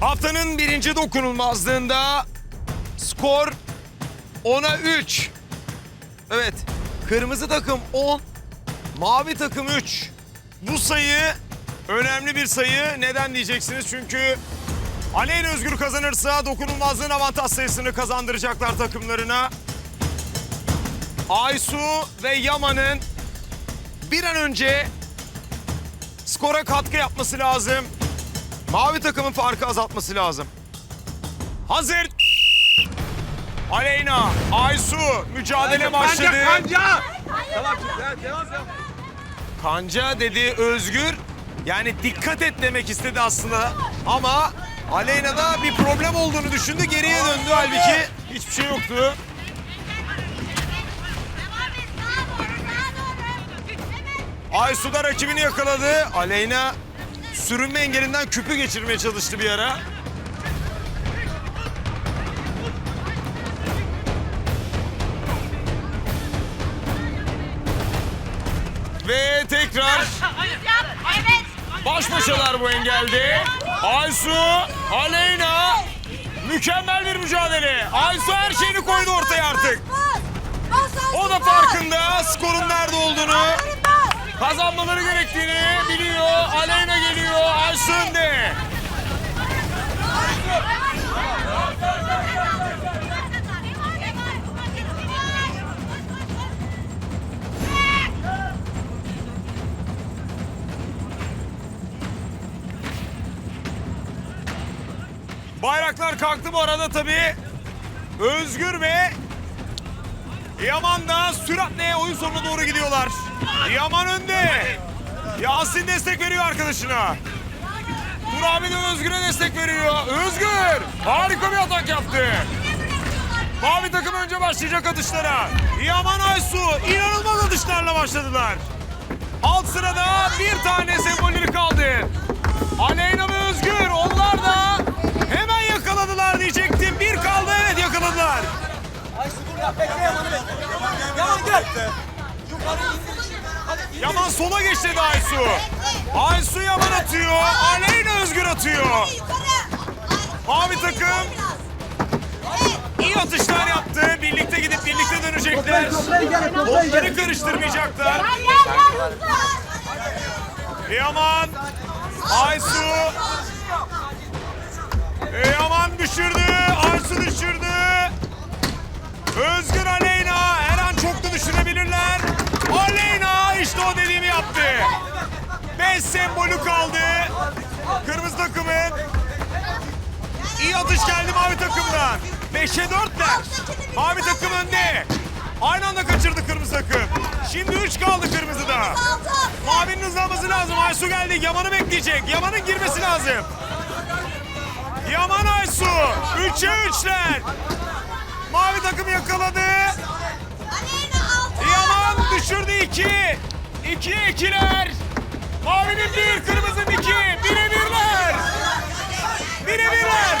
Haftanın birinci dokunulmazlığında skor 10'a 3. Evet, kırmızı takım 10, mavi takım 3. Bu sayı önemli bir sayı. Neden diyeceksiniz? Çünkü Aleyna Özgür kazanırsa dokunulmazlığın avantaj sayısını kazandıracaklar takımlarına. Aysu ve Yaman'ın bir an önce skora katkı yapması lazım. Mavi takımın farkı azaltması lazım. Hazır. Aleyna, Aysu mücadele başladı. Kanca! Kanca dedi Özgür. Yani dikkat et demek istedi aslında. Ama Aleyna'da bir problem olduğunu düşündü. Geriye döndü halbuki. Hiçbir şey yoktu. Aysu da rakibini yakaladı. Aleyna sürünme engelinden küpü geçirmeye çalıştı bir ara. Ve tekrar Evet. baş başalar bu engelde. Aysu, Aleyna mükemmel bir mücadele. Aysu her şeyini koydu ortaya artık. O da farkında skorun nerede olduğunu. Kazanmaları gerektiğini biliyor. Aleyna geliyor. Aysu önde. Bayraklar kalktı bu arada tabii. Özgür ve Yaman da süratle oyun sonuna doğru gidiyorlar. Yaman önde. Yasin destek veriyor arkadaşına. Tur abi de Özgür'e destek veriyor. Özgür harika bir atak yaptı. Mavi takım önce başlayacak atışlara. Yaman Aysu inanılmaz atışlarla başladılar. Alt sırada bir tane sembolleri kaldı. Aleyna ve Özgür Yaman gel. Yaman sola geçti dedi Aysu. Aysu Yaman atıyor. Aleyna Özgür atıyor. Mavi takım iyi atışlar yaptı. Birlikte gidip birlikte dönecekler. Topları karıştırmayacaklar. Yaman, Aysu. Yaman düşürdü, Aysu düşürdü. Özgür Beş sembolü kaldı. Kırmızı takımın. İyi atış geldi mavi takımdan. Beşe dörtler. Mavi takım önde. Aynı anda kaçırdı kırmızı takım. Şimdi üç kaldı kırmızıda. Mavinin hızlanması lazım. Aysu geldi. Yaman'ı bekleyecek. Yaman'ın girmesi lazım. Yaman Aysu. Üçe üçler. Mavi takım yakaladı. Yaman düşürdü iki. İkiye ikiler. Mavinin bir, kırmızının iki. Bire birler. Bire birler.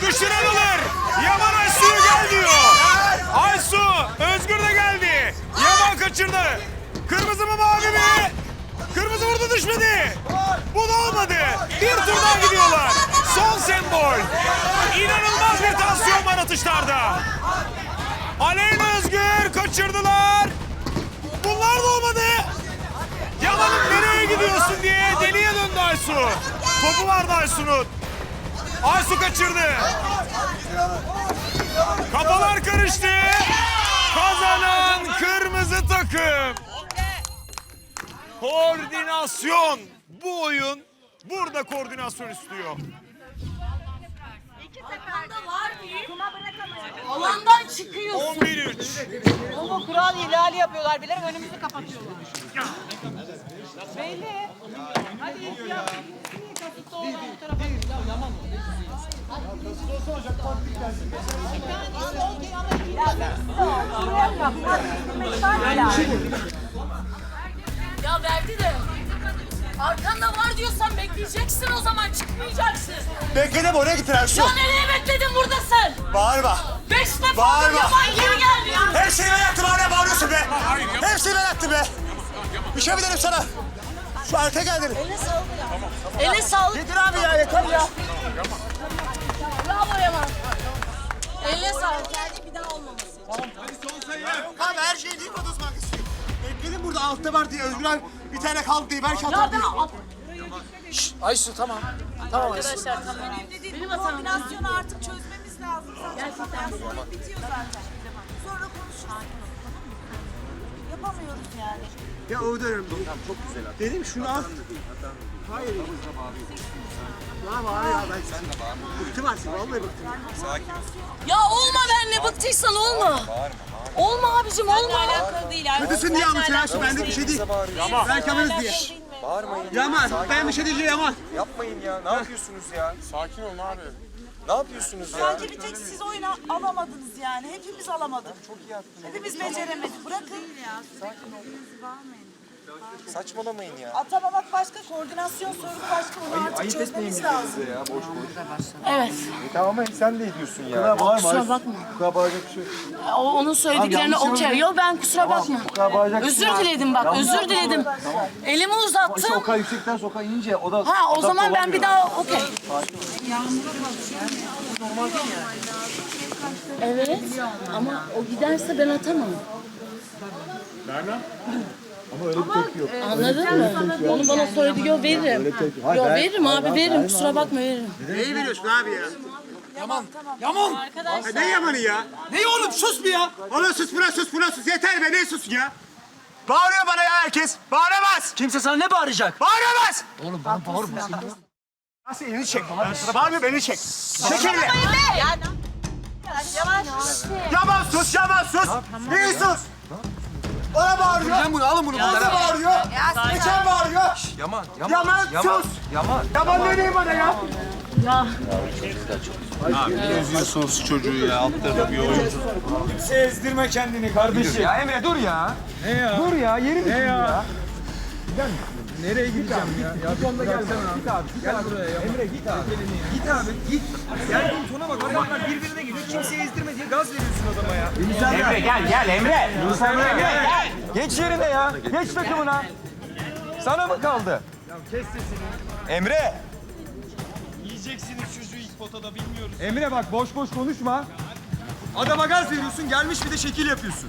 Düşüren alır. Yaman Aysu'yu gel diyor. Aysu, Özgür de geldi. Yaman kaçırdı. Kırmızı mı mavi mi? Kırmızı vurdu düşmedi. Bu da olmadı. Bir tur daha gidiyorlar. Son sembol. İnanılmaz bir tansiyon var atışlarda. Aleyna Özgür kaçırdılar. Bunlar da olmadı. Gidiyorsun diye deliye döndü Aysu. Topu vardı Aysu'nun. Aysu kaçırdı. Kafalar karıştı. Kazanan kırmızı takım. Koordinasyon. Bu oyun burada koordinasyon istiyor. Alandan çıkıyorsun. 11-3. Ama kural ihlali yapıyorlar bilerek önümüzü kapatıyorlar. Belli. Hadi ilk yap. Kasıtlı olan bu tarafa git. Ya yaman o. Kasıtlı olsa olacak. Ya verdi de. Arkanda var diyorsan bekleyeceksin o zaman çıkmayacaksın. Bekledim oraya gittiler şu. Ya nereye bekledin buradasın? Bağırma. Beş defa Bağırma. yaban geri geldi ya. Her şeyi ben yaptım hala bağırıyorsun be. Her şeyi ben yaptım be. Bir şey mi dedim sana? Şu arka geldi. Eline sağlık ya. Eline sağlık. Yeter abi ya yeter ya. Bravo Yaman. Eline sağlık. Bir daha olmaması. Abi her şey değil odasmak istiyor. Bekledim burada altta var diye Özgür abi bir tane kaldı diye belki Ya atar ben diye. at- Aysu tamam. Tamam Aysu. Arkadaşlar tamam. Benim hatam. Kombinasyonu artık çözmemiz lazım. Zaten bitiyor zaten. Sonra konuşuruz. Yapamıyoruz yani. Ya o dönem çok güzel abi. Dedim şunu al. Hayır. Tamam abi ya ben sen de bağırma. Bıktım artık vallahi bıktım. Ya olma benle bıktıysan olma. Olma abicim olma. Alakalı değil. Kötüsün diye almışsın Aysu bende bir şey değil. Yaman. Ben kamerız diye. Bağırmayın. Yaman ben bir şey diyeceğim Yaman. Yapmayın ya. Ne yapıyorsunuz ya? Sakin olun abi. Ne yapıyorsunuz ya? Sadece bir tek siz oyuna alamadınız yani. Hepimiz alamadık. Çok iyi yaptınız. Hepimiz beceremedik. Bırakın. Saçmalamayın ya. Atamamak başka, koordinasyon sorunu başka. Onu artık çözmemiz lazım. ya. Boş boş. Evet. Tamam sen de ediyorsun ya. Kusura bakma. Bu kadar bağıracak bir şey yok. O, onun söylediklerine okey. Yok ben kusura bakma. Bu kadar bağıracak bir şey Özür yok. diledim bak, özür diledim. Elimi uzattım. Sokağa yüksekten sokağa inince o da... Ha o zaman ben bir daha okey. Evet ama o giderse ben atamam. Ama öyle bir tepki yok. Anladın mı? Onu bana söyledi, yo veririm. Yo veririm abi veririm, kusura bakma veririm. Neyi veriyorsun abi ya? Yaman, tamam. Yaman. Arkadaşlar. Ne Yaman'ı ya? Ne oğlum sus bir ya. Ona sus buna sus buna sus. Yeter be ne sus ya? Bağırıyor bana ya herkes. Bağıramaz. Kimse sana ne bağıracak? Bağıramaz. Oğlum bana bağırma. Nasıl elini çek. Bağırmıyor beni çek. Çek elini. Yaman sus Yaman sus. Neyi sus? Ona bağırıyor. Sen bunu alın bunu. Ona da bağırıyor. Geçen bağırıyor. Yaman, Yaman sus. Yaman. Yaman ne diyeyim bana ya? Ya Üzüyorsunuz çocuğu ya. Alt tarafı bir oyuncu. Kimse ezdirme kendini kardeşim. Ya Emre dur ya. Ne ya? Dur ya yerim ne ya? Nereye gideceğim ya? Ya bir gelsene abi. Git abi. Gel buraya ya. Emre git abi. Git abi. Git. Gel bu tona bak. Adamlar birbirine gidiyor. Kimseye ezdirme diye gaz veriyorsun adama ya. Emre gel gel Emre. Emre gel. Geç yerine ya. Geç takımına. Sana mı kaldı? Ya kes sesini. Emre. Yiyeceksiniz çocuğu ilk potada bilmiyoruz. Emre bak boş boş konuşma. Adama gaz veriyorsun. Gelmiş bir de şekil yapıyorsun.